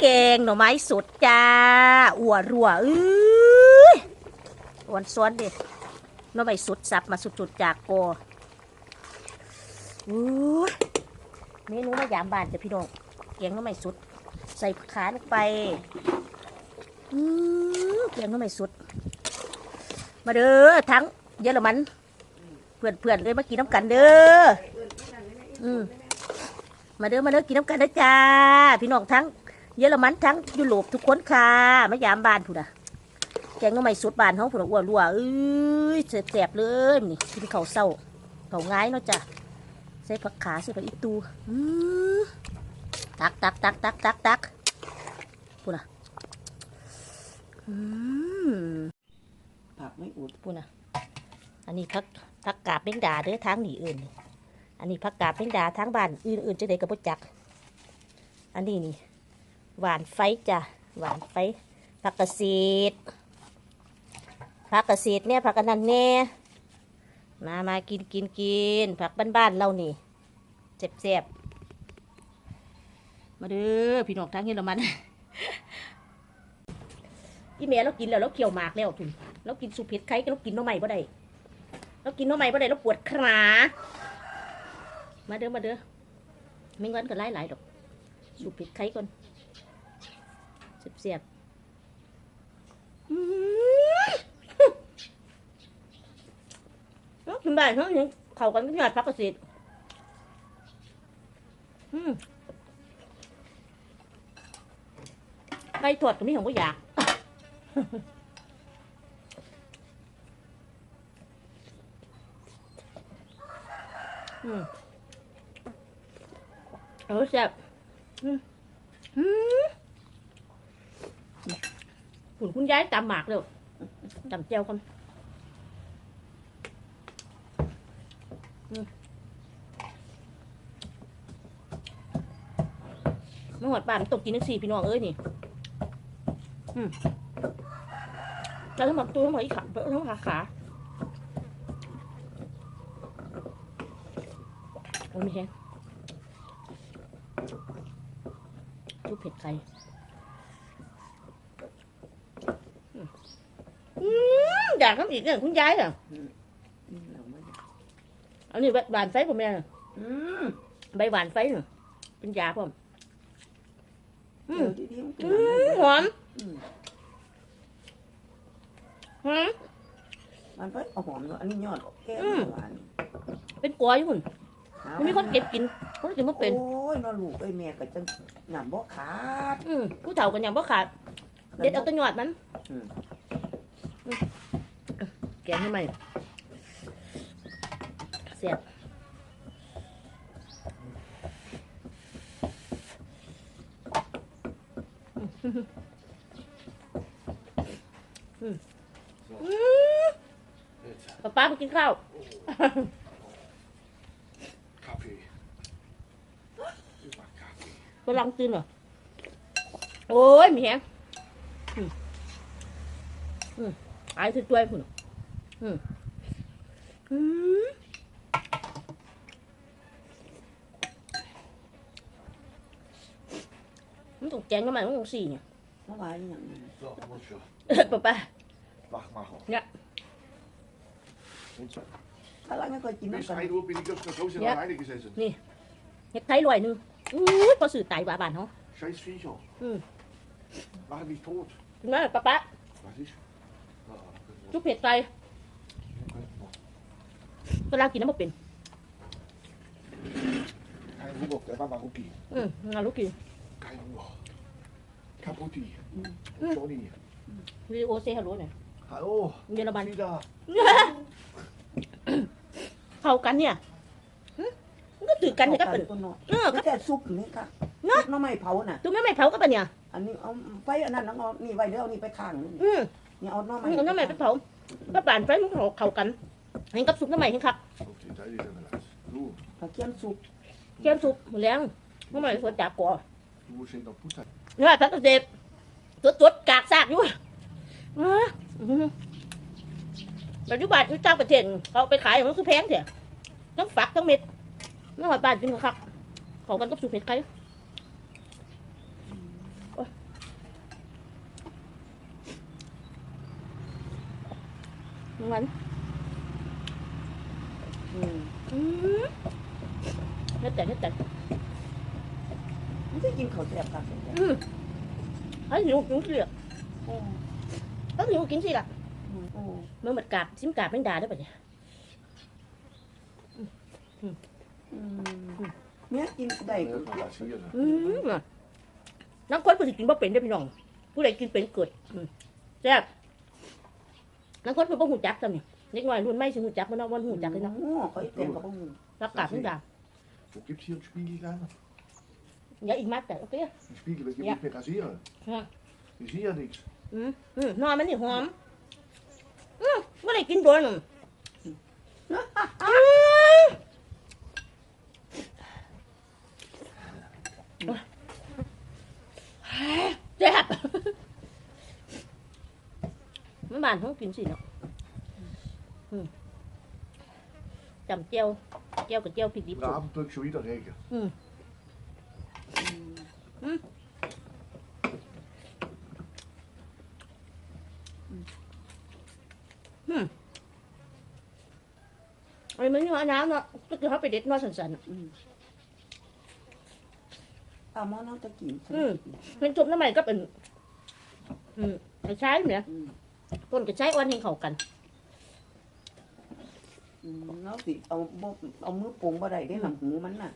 แกงหน่อไม้สดจ้าอัวรัวเอ้ยวันซ้อนเด็ดหน่อไม้สดสับมาสุดๆจากกออู้เมนูมายามบานจ้ะพี่น้องแกงหน่อไม้สดใส่ขาลงไปอือแกงหน่อไม้สดมาเด้อทั้งเยอรมันเพื่อนๆเลยมากินน้ำกันเด้ออืม มาเด้อมาเด้อกินน้ำกันนะจ้า พี่น้องทั้ง เยอรมันทั้งยุโรปทุกคนค่ะมายามบ้านผู้น่ะแกงหน้ำไม่สุดบ้านห้องผู้น่ะอ้วนรัวเอ้ยแสบๆเลยนี่กินข้าวเศร้าข้าวง่ายเนาะจ้ะใส่ผักขาใส่ผักอีตูอืมตักตักตักตักตักตักผู้น่ะอืมผักไม่อุดพูดนะอันนี้พักพักกาบเบงดาเด้อทางหนีอื่น อันนี้พักกาบเบงดาทางบ้านอื่นๆจะได้กับพจัก อันนี้นี่หวานไฟจ้ะหวานไฟผักกระเศษผักกระเศษเนี่ยผักกันนันแน่มามากินกินกินผักบ้านๆเรานี่เจ็บเจ็บมาเด้อพี่น้องทางเยอรมันอีเมียเรากินแล้วเราเคี่ยวหมากแล้วคุณเรากินสุเผ็ดไข่เรากินน้อใหม่บ่ได้เรากินน้อใหม่บ่ได้เราปวดขา มาเด้อมาเด้อไม่งั้นก็ไล่หลายดอกสุเผ็ดไข่ก่อนเสียบๆอื้อหือกินได้เนาะยังเข้ากันกับยอดพักกระสียดอืมใบถอดก็มีของก็อยากอืม เออแซ่บอืมอืมคุณคุณยายตำหมากเร็วตำเจียวคนอืมไม่หอดป่านตกกินนักสี่พี่น้องเอ้ยนี่แล้วทั้งหมดตัวทั้งหมดอีกขาทั้งขาขาโอ้ไม่ใช่ชุบ เผ็ดไข่อืมอืมอยากทำอีกเนี่ยคุณยายอะอืมเราไม่ได้อันนี้หวานไฟผมแม่น่ะอืมใบหวานไฟน่ะเป็นยาผมอืเดี๋มยวดีๆมันกินอืมหอมอืมหอมมันก็เอาหอมเนอะอันนี้ยอดแก้วอืมหวานเป็นกล้วยอยู่คุณหามันมีคนเก็บกิน คนกินมันเป็น โอ้ยนอลูกไอ้ยแม่ก็จะหนำบ่ขาด อืมผู้เฒ่ากันอย่างบ่ขาด เด็ดเอาแตัหยอดมันอืม อืมแกงให้ใหม่เสียบอืมอืมป๊าป๊าไปกินข้าว Kaffee. กำลังตื่นเหรอโอ้ยมีแฮงอืมอืมไอ้คือตัวไอ้คุณอืมอืมมันต้องแจงกันมามันต้องสี่เนี่ยเมื่อวานอย่างนี้ So, Mutter, ป้าป้า Wachmacher. Ja. Und so. ถ้าเราไม่เคยกิน Bis น้ำกัน1 Uhr bin ich auf der Hause Ja. alleine gesessen. เฮ็ดไทยลอยหนึ่ง อู้ยพอสื่อตายบาบานเขา Scheiß Viecher. Hm. Machen mich tot. ถึงแม้ป้าป้า Was ist? Ah, จุกเผ็ดไก่เวลากินน้ำมันเป็น Kein Hunger, der war Maruki. อืมงานลูกกิน Kein Hunger. Kaputti. Hm. Johnny. วิดีโอเซฮัลโหลหน่อย Hallo. เยอรมัน Wieder. เข้ากันเนี่ยหึมันก็ ถือกันเนี่ยก็เป็นตัวเนาะเออไม่แต่ซุปนี่ค่ะเนอะซุปหน้ำไม้เผาน่ะตัวไม่ไม่เผาก็เป็นเนี่ยอันนี้เอาไฟอันนั้นแล้วเอานี่ไว้เดี๋ยวเอานี่ไปข้างนี่อืมนี่เอาหน้ำไม้มันน้ำใหม่ไปเผาก็ป่านไฟมันเข้าเข้ากันเห็นกับซุปน้ำใหม่เห็นครับ Auf die Seite dann gelassen. Du, ตะเคียนซุปเกี่ยมซุปหมดแรงน้ำใหม่สวนจับก่อ du musst in der Butter. เนี่ยพักเกษตรตัวตัวกากซากอยู่อ่าอื้อหือปัจจุบันอยู่ต่างประเทศเขาไปขายมันคือแพงเถอะทั้งฝักทั้งเม็ด น่าหอยปลาจริงครับเขากันกับสูตรเผ็ดไข่เหมือนเฮ็ดแต่เฮ็ดแต่ไม่ได้กินข้าวแซ่บกันอืมไอ้หนูกินเสียอืมไอ้หนูกินสิล่ะเมื่อหมดกาบชิมกาบแมงดาได้ปะเนี่ย มแม่กินได้ Det er fra Lasse, altså. อืมน่ะน้ำคนผู้สิกินบ่เป็นได้อพี่น้อง ผู้ใดกินเป็นเกิดอืมแซ่บน้ำคนผู้บ่หูจักซะนี่เด็กน้อยรุ่นใหม่สิหูจักบ่เนาะบ่หูจักเลยเนาะโอ้เขาเต็มกับพวกมึงรับกราบแมงดา Wo gibt's hier einen Spiegel gerne? อย่าอีกมัดแต่โอเค Ein Spiegel, das gibt Ja. nicht mehr kassieren. Ja. Ich sehe ja nichts. อืมอืมนอนมันนี่หอม อืมไม่ได้กินโดนหนึ่งแซ่บมันบานต้องกินสิเนาะอืม จำเจียวเจียวกับเจียวพริกดิบ Guten Abend drückt schon wieder Regen. ไอ้มันนี่ว่าน้ำเนาะก็คือ เขาไปเด็ดมาสันๆอะเอาหม้อน้องจะกินอืมเป็นจุบน้ำใหม่ก็เป็น อืมไอ้ใช้เนี่ยอืมต้นกับใช้อ้วนเองเข้ากันอืมแล้วสิเอาบ่เอามือปรุงบ่ได้ได้หนังหูมันน่ะ